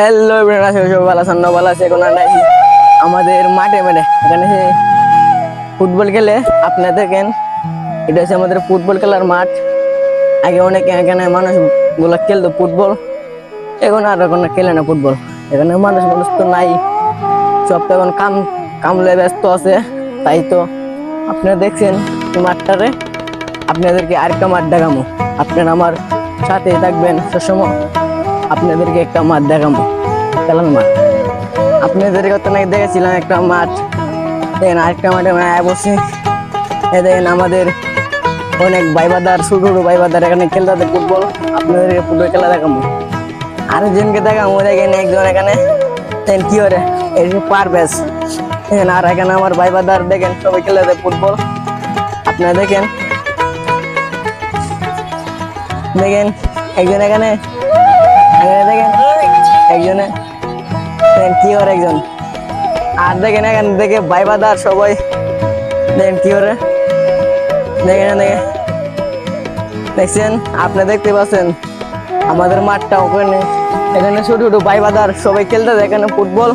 Hello আমরা আমাদের মাঠে মাঠে এখানে ফুটবল খেলে, আপনারা দেখেন, এটা হচ্ছে আমাদের ফুটবল খেলার মাঠ। আগে অনেক এখানে মানুষগুলো খেলতো ফুটবল, এখন আর এখন খেলে না ফুটবল। এখানে মানুষ মানুষ তো নাই, সব তো এখন কাম, কামলে ব্যস্ত আছে, তাই তো আপনারা দেখছেন মাঠটারে। আপনাদেরকে আরেকটা মাঠ দেখামো, আপনারা আমার সাথেই থাকবেন সবসময়। আপনাদেরকে একটা মাঠ দেখাবো। খেলার মাঠ? আপনাদেরকে তো নাকি দেখেছিলাম একটা মাঠ, দেখেন আরেকটা মাঠে আয় বসে। এই দেখেন আমাদের অনেক বাইবাদার ছোট ছোট বাইবাদার এখানে খেলতে ফুটবল। আপনাদেরকে ফুটবল খেলা দেখাবো। আরেকজনকে দেখাবো, দেখেন একজন এখানে। দেখেন কি করে? এই পার ব্যাস দেখেন আর এখানে আমার বাইবাদার দেখেন সবাই খেলে ফুটবল। আপনারা দেখেন। দেখেন একজন এখানে দেখেন, একজনে কি করে একজন। আর দেখেন এখানে দেখে বাইবাদার সবাই, দেখেন কি করে। দেখেন দেখেন দেখছেন? আপনি দেখতে পাচ্ছেন? আমাদের মাঠটা ওখানে, এখানে ছোট ছোট বাইবাদার সবাই খেলতে এখানে ফুটবল।